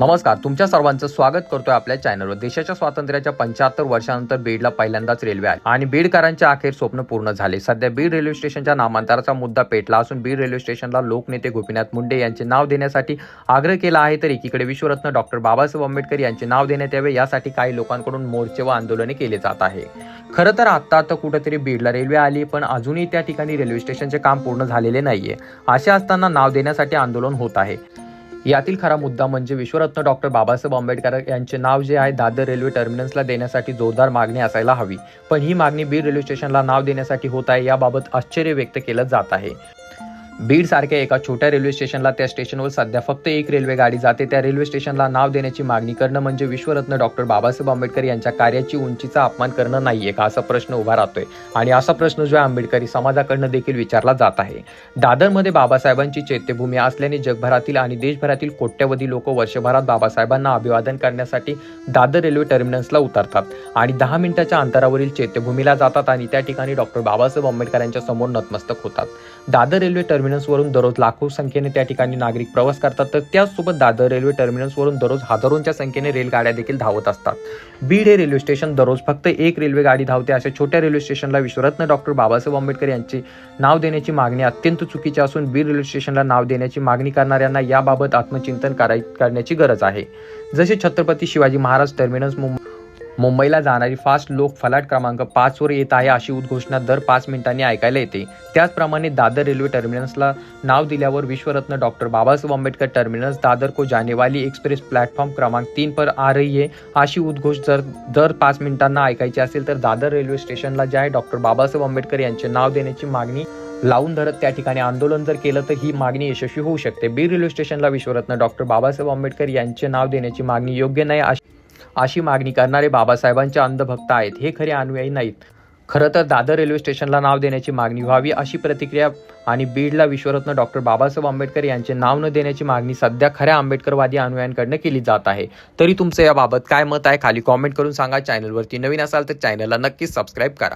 नमस्कार तुमच्या सर्वांचं स्वागत करतोय आपल्या चॅनलवर देशाच्या स्वातंत्र्याच्या पंच्याहत्तर वर्षानंतर बीडला पहिल्यांदाच रेल्वे आहे आणि बीडकरांचे अखेर स्वप्न पूर्ण झाले. सध्या बीड रेल्वे स्टेशनच्या नामांतराचा मुद्दा पेटला असून बीड रेल्वे स्टेशनला लोकनेते गोपीनाथ मुंडे यांचे नाव देण्यासाठी आग्रह केला आहे तर एकीकडे विश्वरत्न डॉक्टर बाबासाहेब आंबेडकर यांचे नाव देण्यात यावे यासाठी काही लोकांकडून मोर्चे व आंदोलने केले जात आहे. खरं तर आत्ता आता कुठेतरी बीडला रेल्वे आली पण अजूनही त्या ठिकाणी रेल्वे स्टेशनचे काम पूर्ण झालेले नाहीये. असे असताना नाव देण्यासाठी आंदोलन होत आहे. यातील खरा मुद्दा म्हणजे विश्वरत्न डॉक्टर बाबासाहेब आंबेडकर यांचे नाव जे आहे दादर रेल्वे टर्मिनल्सला देण्यासाठी जोरदार मागणी असायला हवी. पण ही मागणी बीड रेल्वे स्टेशनला नाव देण्यासाठी होत आहे याबाबत आश्चर्य व्यक्त केलं जात आहे. बीड सारख्या एका छोट्या रेल्वे स्टेशनला त्या स्टेशनवर सध्या फक्त एक रेल्वे गाडी जाते. त्या रेल्वे स्टेशनला नाव देण्याची मागणी करणं म्हणजे विश्वरत्न डॉक्टर बाबासाहेब आंबेडकर यांच्या कार्याची उंचीचा अपमान करणं नाहीये का असा प्रश्न उभा राहतोय. आणि असा प्रश्न जो आहे आंबेडकरी समाजाकडनं देखील विचारला जात आहे. दादरमध्ये बाबासाहेबांची चैत्यभूमी असल्याने जगभरातील आणि देशभरातील कोट्यवधी लोक वर्षभरात बाबासाहेबांना अभिवादन करण्यासाठी दादर रेल्वे टर्मिनल्सला उतरतात. आणि दहा मिनिटाच्या अंतरावरील चैत्यभूमीला जातात आणि त्या ठिकाणी डॉक्टर बाबासाहेब आंबेडकर यांच्या समोर नतमस्तक होतात. दादर रेल्वे टर्मिनल टर्मिनसवरून दररोज लाखो संख्येने त्या ठिकाणी नागरिक प्रवास करतात. तर त्याचसोबत दादर रेल्वे टर्मिनसवरून दररोज हजारोंच्या संख्येने रेलगाड्या देखील धावत असतात. बीड हे रेल्वे स्टेशन दररोज फक्त एक रेल्वे गाडी धावते अशा छोट्या रेल्वे स्टेशनला विश्वरत्न डॉक्टर बाबासाहेब आंबेडकर यांचे नाव देण्याची मागणी अत्यंत चुकीची असून बीड रेल्वे स्टेशनला नाव देण्याची मागणी करणाऱ्यांना याबाबत आत्मचिंतन कराय करण्याची गरज आहे. जसे छत्रपती शिवाजी महाराज टर्मिनस मुंबई मुंबईला जाणारी फास्ट लोक फलाट क्रमांक पाचवर येत आहे अशी उद्घोषणा दर पाच मिनिटांनी ऐकायला येते. त्याचप्रमाणे दादर रेल्वे टर्मिनसला नाव दिल्यावर विश्वरत्न डॉक्टर बाबासाहेब आंबेडकर टर्मिनस दादर को जानेवाली एक्सप्रेस प्लॅटफॉर्म क्रमांक तीन पर आ रही आहे अशी उद्घोष जर दर पाच मिनिटांना ऐकायची असेल तर दादर रेल्वे स्टेशनला जे आहे डॉक्टर बाबासाहेब आंबेडकर यांचे नाव देण्याची मागणी लावून धरत त्या ठिकाणी आंदोलन जर केलं तर ही मागणी यशस्वी होऊ शकते. बीड रेल्वे स्टेशनला विश्वरत्न डॉक्टर बाबासाहेब आंबेडकर यांचे नाव देण्याची मागणी योग्य नाही अशी अशी मागणी करणारे बाबासाहेबांचे अंधभक्त आहेत. हे खरे अनुयायी नाहीत. खरं तर दादर रेल्वे स्टेशनला नाव देण्याची मागणी व्हावी अशी प्रतिक्रिया आणि बीडला विश्वरत्न डॉक्टर बाबासाहेब आंबेडकर यांचे नाव न देण्याची मागणी सध्या खऱ्या आंबेडकरवादी अनुयायांकडनं केली जात आहे. तरी तुमचं याबाबत काय मत आहे? खाली कॉमेंट करून सांगा. चॅनलवरती नवीन असाल तर चॅनलला नक्कीच सबस्क्राईब करा.